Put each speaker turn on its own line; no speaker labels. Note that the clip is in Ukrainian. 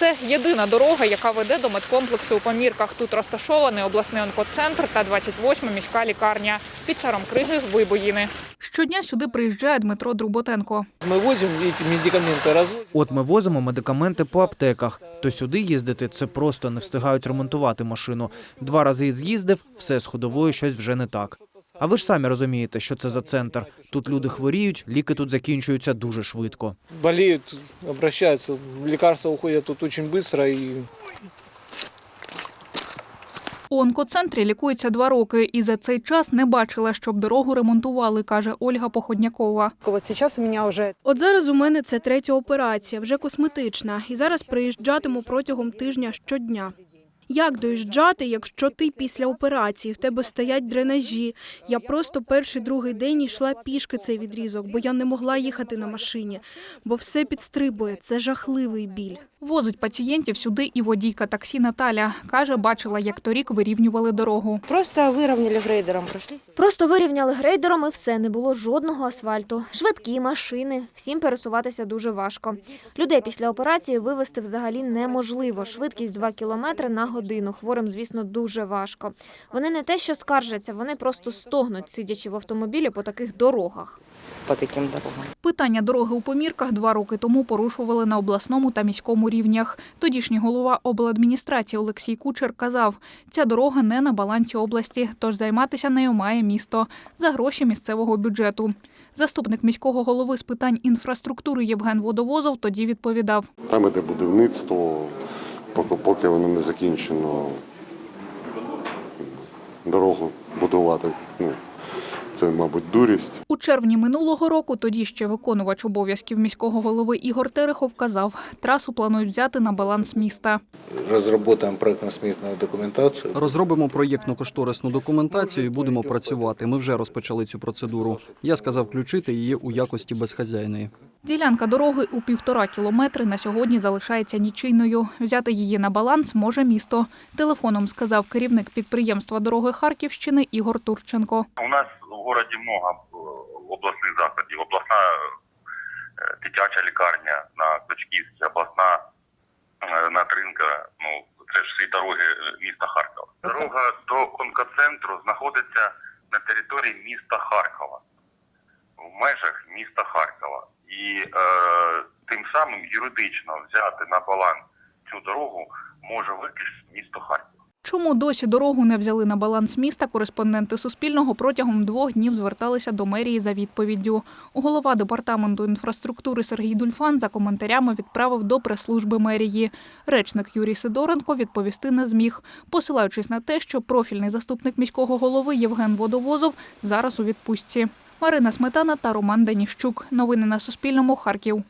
Це єдина дорога, яка веде до медкомплексу у Помірках. Тут розташований обласний онкоцентр та 28-ма міська лікарня. Під шаром криги вибоїни. Щодня сюди приїжджає Дмитро Друботенко.
Мы возим эти медикаменты, развозим.
От ми возимо медикаменти по аптеках. То сюди їздити це просто не встигають ремонтувати машину. Два рази з'їздив, все з ходовою щось вже не так. А ви ж самі розумієте, що це за центр. Тут люди хворіють, ліки тут закінчуються дуже швидко.
Болеют, обращаются. Лекарства уходят тут очень быстро. И
У онкоцентрі лікується два роки, і за цей час не бачила, щоб дорогу ремонтували, каже Ольга Походнякова.
Вот сейчас у меня уже
От зараз у мене це третя операція, вже косметична, і зараз приїжджатиму протягом тижня щодня. Як доїжджати, якщо ти після операції, в тебе стоять дренажі? Я просто перший другий день йшла пішки цей відрізок, бо я не могла їхати на машині, бо все підстрибує. Це жахливий біль.
Возить пацієнтів сюди і водійка таксі Наталя. Каже, бачила, як торік вирівнювали дорогу.
просто выровняли грейдером, прошлись.
Просто вирівняли грейдером і все, не було жодного асфальту. Швидкі машини, всім пересуватися дуже важко. Людей після операції вивезти взагалі неможливо. Швидкість 2 кілометри на годину. Хворим, звісно, дуже важко. Вони не те, що скаржаться, вони просто стогнуть, сидячи в автомобілі по таких дорогах.
По таким дорогам.
Питання дороги у помірках два роки тому порушували на обласному та міському рівнях. Тодішній голова обладміністрації Олексій Кучер казав, ця дорога не на балансі області, тож займатися нею має місто за гроші місцевого бюджету. Заступник міського голови з питань інфраструктури Євген Водовозов тоді відповідав.
Там іде будівництво, поки, воно не закінчено, дорогу будувати. Це, мабуть, дурість.
У червні минулого року тоді ще виконувач обов'язків міського голови Ігор Терехов казав, трасу планують взяти на баланс міста.
Разработаем проєктно-смітну документацію.
Розробимо проєктно-кошторисну документацію і будемо працювати. Ми вже розпочали цю процедуру. Я сказав включити її у якості безхазяйної.
Ділянка дороги у півтора кілометри на сьогодні залишається нічийною. Взяти її на баланс може місто. Телефоном сказав керівник підприємства дороги Харківщини Ігор Турченко.
У нас в городі много е, обласних закладів. Обласна е, дитяча лікарня на Кличківці, обласна е, на Тринка. Ну це ж всі дороги міста Харкова. Дорога до онкоцентру знаходиться на території міста Харкова, в межах міста Харкова. І е, тим самим юридично взяти на баланс цю дорогу може виключно місто Харків.
Чому досі дорогу не взяли на баланс міста? Кореспонденти Суспільного протягом двох днів зверталися до мерії за відповіддю. Голова департаменту інфраструктури Сергій Дульфан за коментарями відправив до прес-служби мерії. Речник Юрій Сидоренко відповісти не зміг, посилаючись на те, що профільний заступник міського голови Євген Водовозов зараз у відпустці. Марина Сметана та Роман Даніщук. Новини на Суспільному. Харків.